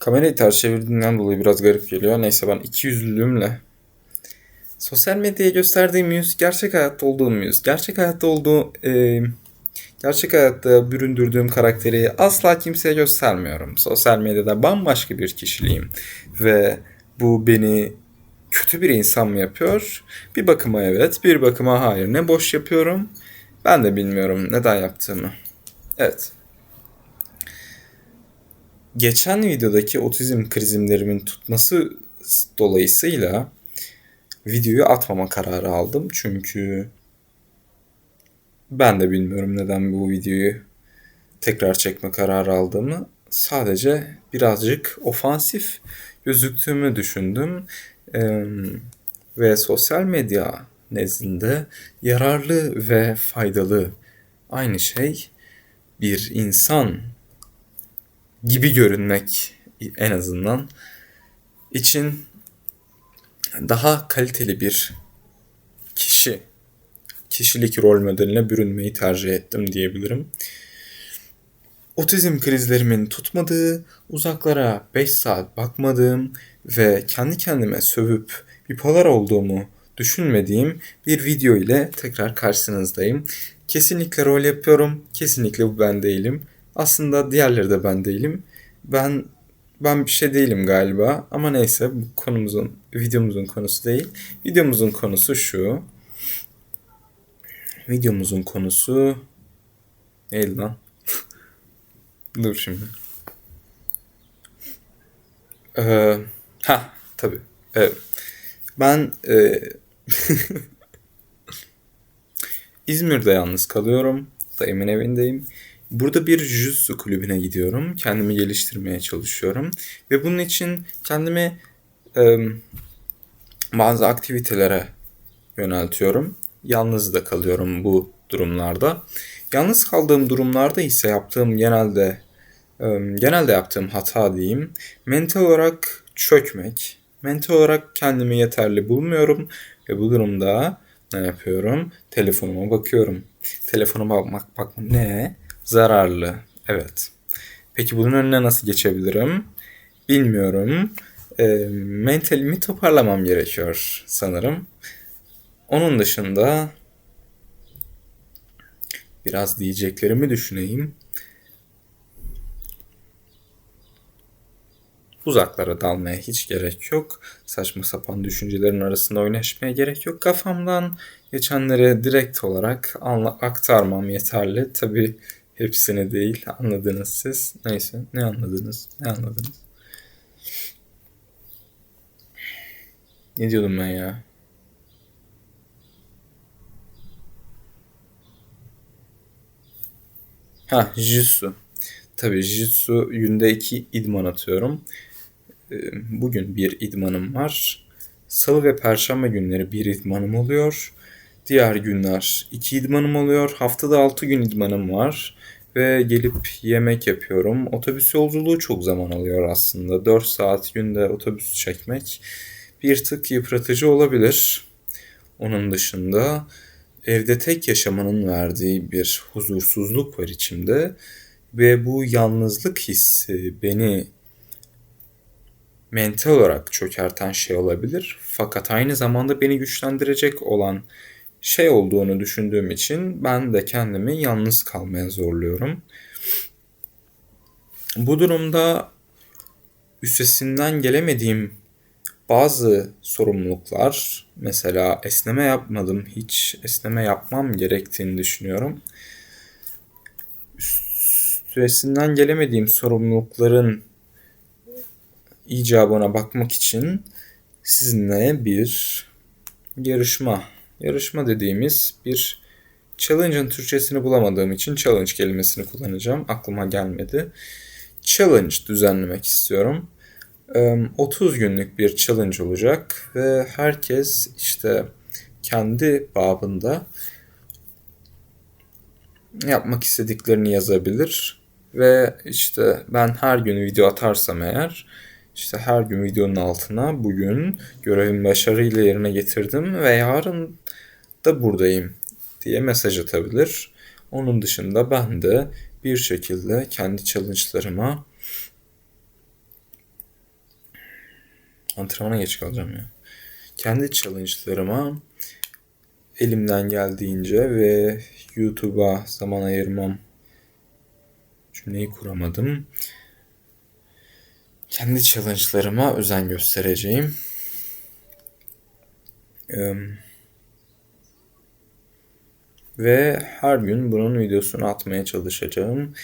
Kamerayı ters çevirdiğinden dolayı biraz garip geliyor. Neyse ben iki yüzlülüğümle sosyal medyaya gösterdiğim yüz gerçek hayatta olduğum yüz. Gerçek hayatta olduğu e, gerçek hayatta büründürdüğüm karakteri asla kimseye göstermiyorum. Sosyal medyada bambaşka bir kişiliğim ve bu beni kötü bir insan mı yapıyor? Bir bakıma evet, bir bakıma hayır. Ne boş yapıyorum? Ben de bilmiyorum neden yaptığımı. Evet. Geçen videodaki otizm krizimlerimin tutması dolayısıyla videoyu atmama kararı aldım. Çünkü ben de bilmiyorum neden bu videoyu tekrar çekme kararı aldığımı. Sadece birazcık ofansif gözüktüğümü düşündüm. Ee, ve sosyal medya nezdinde yararlı ve faydalı aynı şey bir insan gibi görünmek en azından için daha kaliteli bir kişi, kişilik rol modeline bürünmeyi tercih ettim diyebilirim. Otizm krizlerimin tutmadığı, uzaklara 5 saat bakmadığım ve kendi kendime sövüp bipolar olduğumu düşünmediğim bir video ile tekrar karşınızdayım. Kesinlikle rol yapıyorum. Kesinlikle bu ben değilim. Aslında diğerleri de ben değilim. Ben ben bir şey değilim galiba ama neyse bu konumuzun videomuzun konusu değil. Videomuzun konusu şu. Videomuzun konusu neydi lan? Dur şimdi. Ee, ha tabii. Evet. Ben e, İzmir'de yalnız kalıyorum. Dayımın evindeyim. Burada bir jiu kulübüne gidiyorum. Kendimi geliştirmeye çalışıyorum. Ve bunun için kendimi e, bazı aktivitelere yöneltiyorum. Yalnız da kalıyorum bu durumlarda. Yalnız kaldığım durumlarda ise yaptığım genelde e, genelde yaptığım hata diyeyim. Mental olarak çökmek. Mental olarak kendimi yeterli bulmuyorum ve bu durumda ne yapıyorum? Telefonuma bakıyorum. Telefonuma bakmak bakmak ne? Zararlı. Evet. Peki bunun önüne nasıl geçebilirim? Bilmiyorum. E, mentalimi toparlamam gerekiyor sanırım. Onun dışında biraz diyeceklerimi düşüneyim. Uzaklara dalmaya hiç gerek yok. Saçma sapan düşüncelerin arasında oynaşmaya gerek yok. Kafamdan geçenleri direkt olarak anla aktarmam yeterli. Tabi hepsini değil anladınız siz. Neyse ne anladınız? Ne anladınız? Ne diyordum ben ya? Ha, Jitsu. Tabii Jitsu günde iki idman atıyorum. Ee, bugün bir idmanım var. Salı ve perşembe günleri bir idmanım oluyor. Diğer günler iki idmanım oluyor. Haftada altı gün idmanım var. Ve gelip yemek yapıyorum. Otobüs yolculuğu çok zaman alıyor aslında. 4 saat günde otobüs çekmek bir tık yıpratıcı olabilir. Onun dışında evde tek yaşamanın verdiği bir huzursuzluk var içimde ve bu yalnızlık hissi beni mental olarak çökerten şey olabilir. Fakat aynı zamanda beni güçlendirecek olan şey olduğunu düşündüğüm için ben de kendimi yalnız kalmaya zorluyorum. Bu durumda üstesinden gelemediğim bazı sorumluluklar mesela esneme yapmadım hiç esneme yapmam gerektiğini düşünüyorum. Üstesinden gelemediğim sorumlulukların icabına bakmak için sizinle bir yarışma yarışma dediğimiz bir challenge'ın Türkçesini bulamadığım için challenge kelimesini kullanacağım. Aklıma gelmedi. Challenge düzenlemek istiyorum. 30 günlük bir challenge olacak ve herkes işte kendi babında yapmak istediklerini yazabilir ve işte ben her gün video atarsam eğer işte her gün videonun altına bugün görevimi başarıyla yerine getirdim ve yarın da buradayım diye mesaj atabilir. Onun dışında ben de bir şekilde kendi challenge'larıma Antrenmana geç kalacağım ya. Kendi challenge'larıma elimden geldiğince ve YouTube'a zaman ayırmam cümleyi kuramadım. Kendi challenge'larıma özen göstereceğim. Eee, ve her gün bunun videosunu atmaya çalışacağım.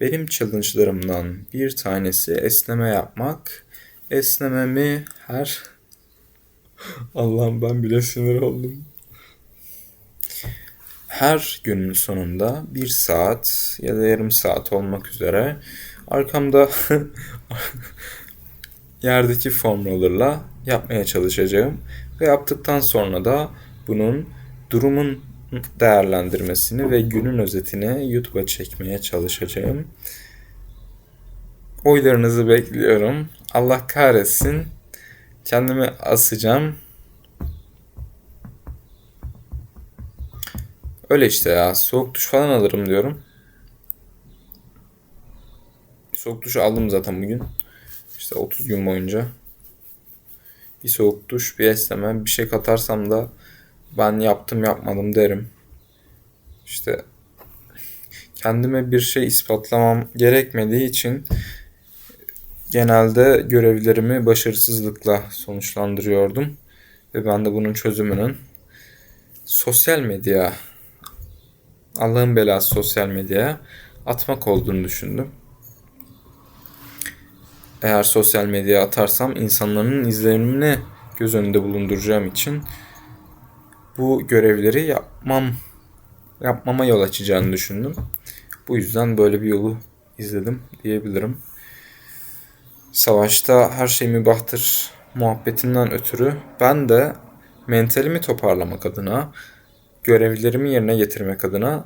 Benim challenge'larımdan bir tanesi esneme yapmak. Esnememi her... Allah'ım ben bile sinir oldum. Her günün sonunda bir saat ya da yarım saat olmak üzere arkamda yerdeki foam yapmaya çalışacağım. Ve yaptıktan sonra da bunun durumun değerlendirmesini ve günün özetini YouTube'a çekmeye çalışacağım. Oylarınızı bekliyorum. Allah kahretsin. Kendimi asacağım. Öyle işte ya. Soğuk duş falan alırım diyorum. Soğuk duş aldım zaten bugün. İşte 30 gün boyunca. Bir soğuk duş, bir esneme, bir şey katarsam da ben yaptım yapmadım derim. İşte kendime bir şey ispatlamam gerekmediği için genelde görevlerimi başarısızlıkla sonuçlandırıyordum. Ve ben de bunun çözümünün sosyal medya, Allah'ın belası sosyal medyaya atmak olduğunu düşündüm. Eğer sosyal medyaya atarsam insanların izlenimini göz önünde bulunduracağım için bu görevleri yapmam yapmama yol açacağını düşündüm. Bu yüzden böyle bir yolu izledim diyebilirim. Savaşta her şey mübahtır muhabbetinden ötürü ben de mentalimi toparlamak adına, görevlerimi yerine getirmek adına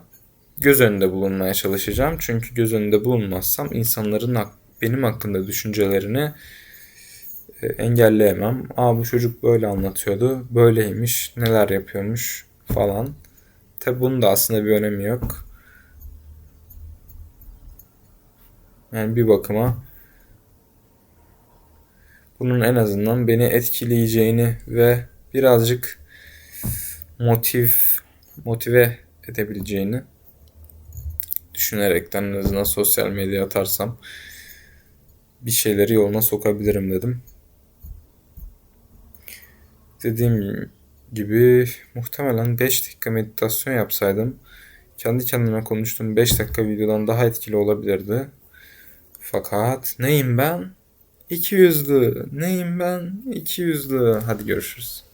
göz önünde bulunmaya çalışacağım. Çünkü göz önünde bulunmazsam insanların benim hakkında düşüncelerini e, engelleyemem. Aa bu çocuk böyle anlatıyordu, böyleymiş, neler yapıyormuş falan. Tabi bunun da aslında bir önemi yok. Yani bir bakıma bunun en azından beni etkileyeceğini ve birazcık motiv motive edebileceğini düşünerekten en azından sosyal medya atarsam bir şeyleri yoluna sokabilirim dedim. Dediğim gibi muhtemelen 5 dakika meditasyon yapsaydım kendi kendime konuştuğum 5 dakika videodan daha etkili olabilirdi. Fakat neyim ben? 200'lü. Neyim ben? 200'lü. Hadi görüşürüz.